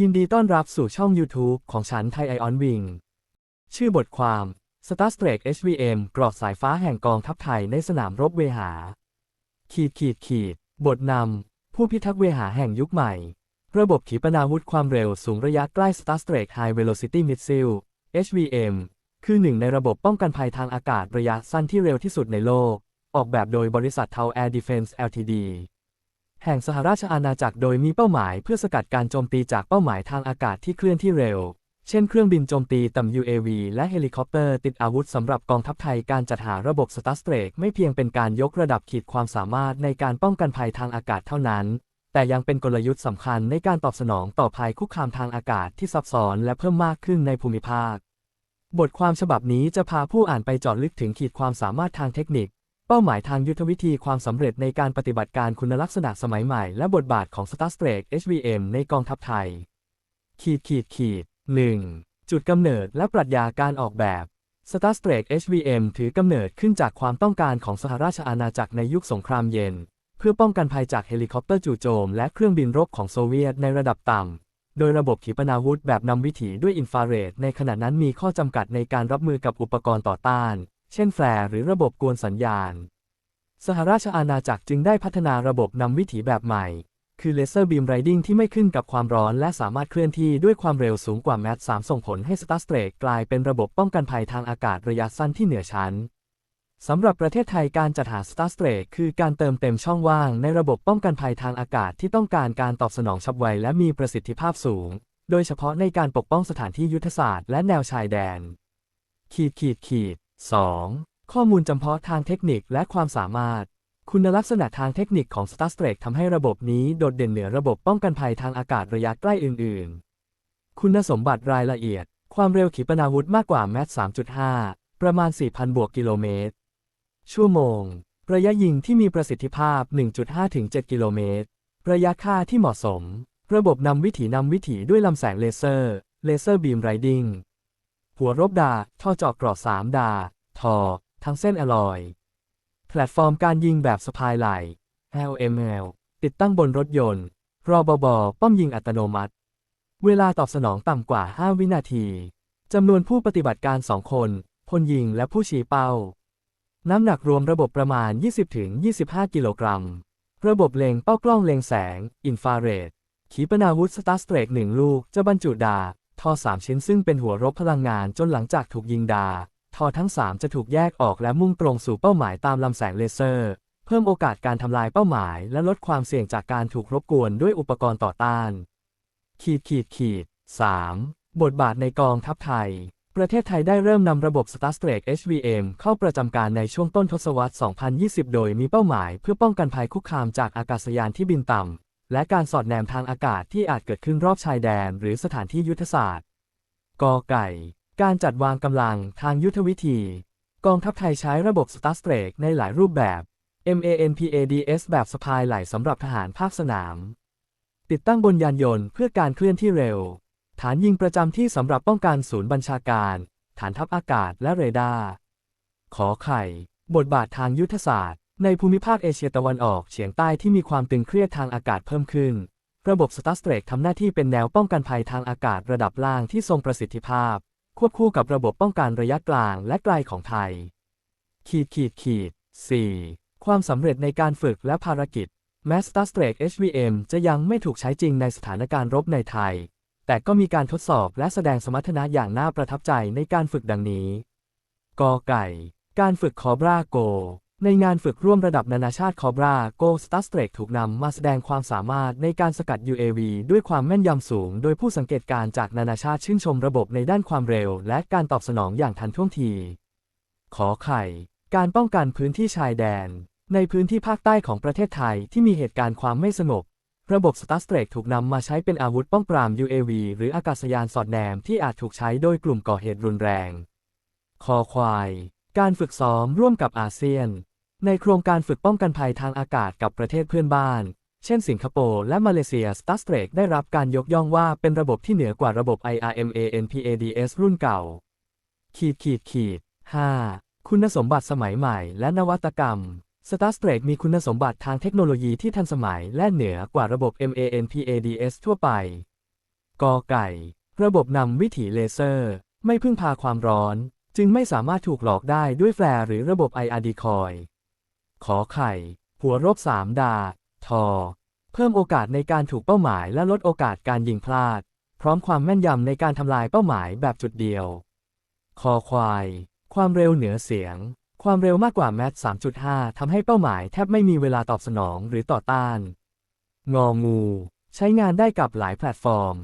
ยินดีต้อนรับสู่ช่อง YouTube ของฉันไทยไอออนวิง ชื่อบทความ Star Trek HVM กรอกสายฟ้าแห่งกองทัพไทยในสนามรบเวหา ขีดขีดขีด บทนำ ผู้พิทักษ์เวหาแห่งยุคใหม่ ระบบขีปนาวุธความเร็วสูงระยะใกล้ Star Trek High Velocity Missile HVM คือหนึ่งในระบบป้องกันภัยทางอากาศระยะสั้นที่เร็วที่สุดในโลก ออกแบบโดยบริษัท Tau Air Defense Ltd แห่งสหราชอาณาจักรโดยมีเป้าหมายเพื่อสกัดการโจมตีจากเป้าหมายทางอากาศที่เคลื่อนที่เร็ว เช่นเครื่องบินโจมตีต่ำ UAV และเฮลิคอปเตอร์ติดอาวุธสำหรับกองทัพไทยการจัดหาระบบสตาร์สเตรกไม่เพียงเป็นการยกระดับขีดความสามารถในการป้องกันภัยทางอากาศเท่านั้น แต่ยังเป็นกลยุทธ์สำคัญในการตอบสนองต่อภัยคุกคามทางอากาศที่ซับซ้อนและเพิ่มมากขึ้นในภูมิภาคบทความฉบับนี้จะพาผู้อ่านไปเจาะลึกถึงขีดความสามารถทางเทคนิค เป้าหมายทางยุทธวิธีความสำเร็จในการปฏิบัติการคุณลักษณะสมัยใหม่ และบทบาทของ Star Trek HVM ในกองทัพไทย ขีดขีดขีด 1. จุดกำเนิดและปรัชญาการออกแบบ Star Trek HVM ถือกำเนิดขึ้นจากความต้องการของสหราชอาณาจักรในยุคสงครามเย็น เพื่อป้องกันภัยจากเฮลิคอปเตอร์จู่โจม และเครื่องบินรบของโซเวียตในระดับต่ำ โดยระบบขีปนาวุธแบบนำวิถีด้วยอินฟราเรดในขณะนั้นมีข้อจำกัดในการรับมือกับอุปกรณ์ต่อต้าน เช่นแฟร์หรือระบบกวนสัญญาณ สหราชอาณาจักรจึงได้พัฒนาระบบนำวิถีแบบใหม่ คือเลเซอร์บีมไรดิงที่ไม่ขึ้นกับความร้อน และสามารถเคลื่อนที่ด้วยความเร็วสูงกว่าแมท3ส่งผลให้ Star Trek กลายเป็นระบบป้องกันภัยทางอากาศระยะสั้นที่เหนือชั้นสำหรับประเทศไทยการจัดหา Star Trek คือการเติมเต็มช่องว่างในระบบป้องกันภัยทางอากาศที่ต้องการการตอบสนองฉับไวและมีประสิทธิภาพสูง โดยเฉพาะในการปกป้องสถานที่ยุทธศาสตร์และแนวชายแดน ขีดขีดขีด 2. ข้อมูลจำเพาะทางเทคนิคและความสามารถ คุณลักษณะทางเทคนิคของ Star Trek ทำให้ระบบนี้โดดเด่นเหนือระบบป้องกันภัยทางอากาศระยะใกล้อื่น ๆ คุณสมบัติรายละเอียด ความเร็วขีปนาวุธมากกว่าแมท3.5 ประมาณ 4,000 บวกกิโลเมตร ชั่วโมง ระยะยิงที่มีประสิทธิภาพ 1.5 ถึง 7 กิโลเมตร ระยะค่าที่เหมาะสม ระบบนำวิถีนำวิถีด้วยลำแสงเลเซอร์ เลเซอร์บีมไรดิงหัวรบดาท่อเจาะกราะ3ดา ทอ ทั้งเส้นอลลอย แพลตฟอร์มการยิงแบบสะพายไหล LML ติดตั้งบนรถยนต์ รอบอบป้อมยิงอัตโนมัติ เวลาตอบสนองต่ำกว่า 5 วินาที จำนวนผู้ปฏิบัติการ 2 คน พลยิงและผู้ชี้เป้า น้ำหนักรวมระบบประมาณ 20-25 กิโลกรัม ระบบเล็งเป้ากล้องเล็งแสง อินฟราเรด ขีปนาวุธสตาร์สเตรกหนึ่งลูกจะบรรจุดา ทอ 3 ชิ้นซึ่งเป็นหัวรบพลังงานจนหลังจากถูกยิงดา ทอทั้ง 3 จะถูกแยกออกและมุ่งตรงสู่เป้าหมายตามลำแสงเลเซอร์ เพิ่มโอกาสการทำลายเป้าหมาย และลดความเสี่ยงจากการถูกรบกวนด้วยอุปกรณ์ต่อต้าน ขีดขีดขีด 3. บทบาทในกองทัพไทย ประเทศไทยได้เริ่มนำระบบ Star Trek HVM เข้าประจำการในช่วงต้นทศวรรษ 2020 โดยมีเป้าหมายเพื่อป้องกันภัยคุกคามจากอากาศยานที่บินต่ำ และการสอดแนมทางอากาศที่อาจเกิดขึ้นรอบชายแดน หรือสถานที่ยุทธศาสตร์กอไก่ การจัดวางกำลังทางยุทธวิธี กองทัพไทยใช้ระบบ Star Trek ในหลายรูปแบบ MANPADS แบบสะพายไหลสำหรับทหารภาคสนาม ติดตั้งบนยานยนต์เพื่อการเคลื่อนที่เร็ว ฐานยิงประจำที่สำหรับป้องกันศูนย์บัญชาการ ฐานทัพอากาศและเรดาร์ ขอไข่ บทบาททางยุทธศาสตร์ ในภูมิภาคเอเชียตะวันออกเฉียงใต้ที่มีความตึงเครียดทางอากาศเพิ่มขึ้น ระบบ Star Trek ทำหน้าที่เป็นแนวป้องกันภัยทางอากาศระดับล่างที่ทรงประสิทธิภาพ ควบคู่กับระบบป้องกันระยะกลางและไกลของไทย ขีดขีดขีด 4. ความสำเร็จในการฝึกและภารกิจแม้ Star Trek HVM จะยังไม่ถูกใช้จริงในสถานการณ์รบในไทย แต่ก็มีการทดสอบและแสดงสมรรถนะอย่างน่าประทับใจในการฝึกดังนี้ กอไก่ การฝึกคอบราโก ในงานฝึกร่วมระดับนานาชาติคอบราโก Star Trek ถูกนำมาแสดงความสามารถในการสกัด UAV ด้วยความแม่นยำสูง โดยผู้สังเกตการณ์จากนานาชาติชื่นชมระบบในด้านความเร็ว และการตอบสนองอย่างทันท่วงที ขอไข่ การป้องกันพื้นที่ชายแดน ในพื้นที่ภาคใต้ของประเทศไทยที่มีเหตุการณ์ความไม่สงบ ระบบ Star Trek ถูกนำมาใช้เป็นอาวุธป้องปราม UAV หรืออากาศยานสอดแนมที่อาจถูกใช้โดยกลุ่มก่อเหตุรุนแรง คอควาย การฝึกซ้อมร่วมกับอาเซียน ในโครงการฝึกป้องกันภัยทางอากาศกับประเทศเพื่อนบ้าน เช่นสิงคโปร์และมาเลเซีย Star Trek ได้รับการยกย่องว่าเป็นระบบที่เหนือกว่าระบบ IRMANPADS รุ่นเก่า ขีดขีดขีด 5. คุณสมบัติสมัยใหม่และนวัตกรรม Star Trek มีคุณสมบัติทางเทคโนโลยีที่ทันสมัยและเหนือกว่าระบบ MANPADS ทั่วไป กอไก่ ระบบนำวิถีเลเซอร์ ไม่พึ่งพาความร้อน จึงไม่สามารถถูกหลอกได้ด้วยแฟลร์หรือระบบ IR ดีคอย ขอไข่ หัวรบ3ดา ทอ เพิ่มโอกาสในการถูกเป้าหมายและลดโอกาสการยิงพลาด พร้อมความแม่นยำในการทำลายเป้าหมายแบบจุดเดียว คอควาย ความเร็วเหนือเสียง ความเร็วมากกว่าแมท3.5 ทำให้เป้าหมายแทบไม่มีเวลาตอบสนองหรือต่อต้าน งองู ใช้งานได้กับหลายแพลตฟอร์ม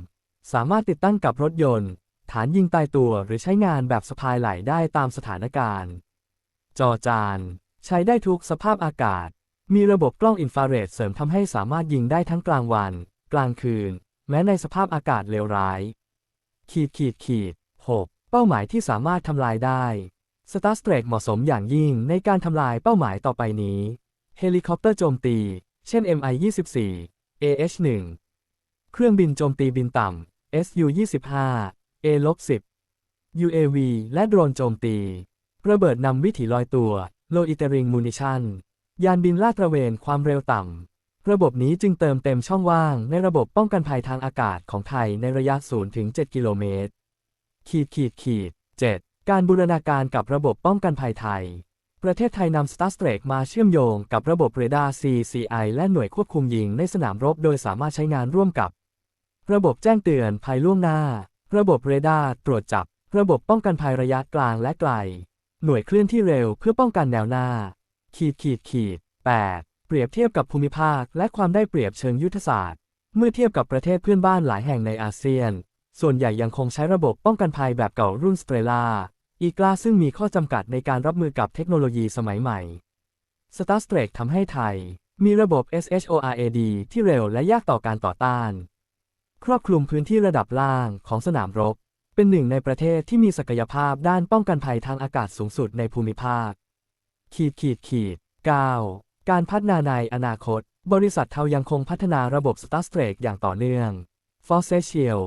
สามารถติดตั้งกับรถยนต์ ฐานยิงตายตัวหรือใช้งานแบบสะพายไหลได้ตามสถานการณ์ จอจาน ใช้ได้ทุกสภาพอากาศ มีระบบกล้องอินฟราเรดเสริมทำให้สามารถยิงได้ทั้งกลางวัน กลางคืน แม้ในสภาพอากาศเลวร้าย ขีดขีดขีด 6. เป้าหมายที่สามารถทำลายได้สตาร์สเตรกเหมาะสมอย่างยิ่งในการทำลายเป้าหมายต่อไปนี้ เฮลิคอปเตอร์โจมตี เช่น MI-24 AH-1 เครื่องบินโจมตีบินต่ำ SU-25 A-10 UAV และโดรนโจมตี ระเบิดนำวิถีลอยตัว Loitering Munition ยานบินลาดตระเวนความเร็วต่ำ ระบบนี้จึงเติมเต็มช่องว่างในระบบป้องกันภัยทางอากาศของไทยในระยะ0-7กิโลเมตร ขีดขีดขีด 7. การบูรณาการกับระบบป้องกันภัยไทย ประเทศไทยนำ Star s t r a k มาเชื่อมโยงกับระบบเรดาร์ CCI และหน่วยควบคุมยิงในสนามรบโดยสามารถใช้งานร่วมกับ ระบบแจ้งเตือนภัยล่วงหน้า ระบบเรดาร์ตรวจจับ ระบบป้องกันภัยระยะกลางและไกล หน่วยเคลื่อนที่เร็วเพื่อป้องกันแนวหน้า ขีดขีดขีด 8. เปรียบเทียบกับภูมิภาคและความได้เปรียบเชิงยุทธศาสตร์ เมื่อเทียบกับประเทศเพื่อนบ้านหลายแห่งในอาเซียน ส่วนใหญ่ยังคงใช้ระบบป้องกันภัยแบบเก่ารุ่นสเตรลาอีกลาซึ่งมีข้อจำกัดในการรับมือกับเทคโนโลยีสมัยใหม่ Star s t r a k ทำให้ไทย มีระบบ SHORAD ที่เร็วและยากต่อการต่อต้าน ครอบคลุมพื้นที่ระดับล่างของสนามรบ เป็นหนึ่งในประเทศที่มีศักยภาพด้านป้องกันภัยทางอากาศสูงสุดในภูมิภาค ขีดขีดขีด 9. การพัฒนาในอนาคต บริษัทเทายังคงพัฒนาระบบ Star s t r a k อย่างต่อเนื่อง f o r c e s h i e l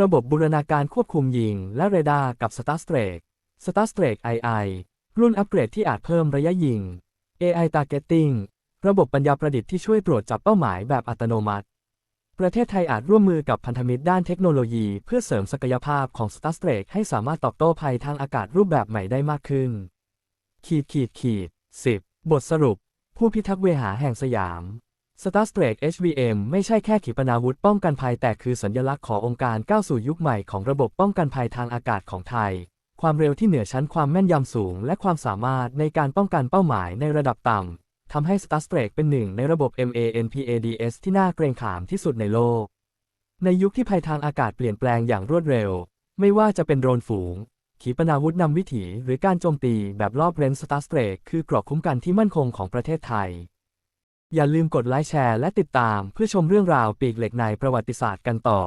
ระบบบูรณาการควบคุมยิง และเรดาร์กับ Star s t r a k Star s t r a k II รุ่นอัปเกรดที่อาจเพิ่มระยะยิง AI Targeting ระบบปัญญาประดิษฐ์ที่ช่วยตรวจจับเป้าหมายแบบอัตโนมัติ ประเทศไทยอาจร่วมมือกับพันธมิตรด้านเทคโนโลยี เพื่อเสริมศักยภาพของ Star s t r a k ให้สามารถตอบโต้ภัยทางอากาศรูปแบบใหม่ได้มากขึ้น ขีดขีดขีด 10. บทสรุป ผู้พิทักษ์เวหาแห่งสยาม Star s t r a k HVM ไม่ใช่แค่ขีปนาวุธป้องกันภัย แต่คือสัญลักษณ์ขององค์การก้าวสู่ยุคใหม่ของระบบป้องกันภัยทางอากาศของไทย ความเร็วที่เหนือชั้นความแม่นยำสูง และความสามารถในการป้องกันเป้าหมายในระดับต่ำ ทำให้ Star s t r a k เป็นหนึ่งในระบบ MANPADS ที่น่าเกรงขามที่สุดในโลก ในยุคที่ภัยทางอากาศเปลี่ยนแปลงอย่างรวดเร็ว ไม่ว่าจะเป็นโดรนฝูง ขีปนาวุธนำวิถีหรือการโจมตีแบบรอบเรน Star s t r a k คือกรอบคุ้มกันที่มั่นคงของประเทศไทย อย่าลืมกดไลค์แชร์และติดตามเพื่อชมเรื่องราวปีกเหล็กในประวัติศาสตร์กันต่อ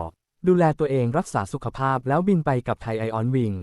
ดูแลตัวเองรักษาสุขภาพแล้วบินไปกับไทยไอออนวิง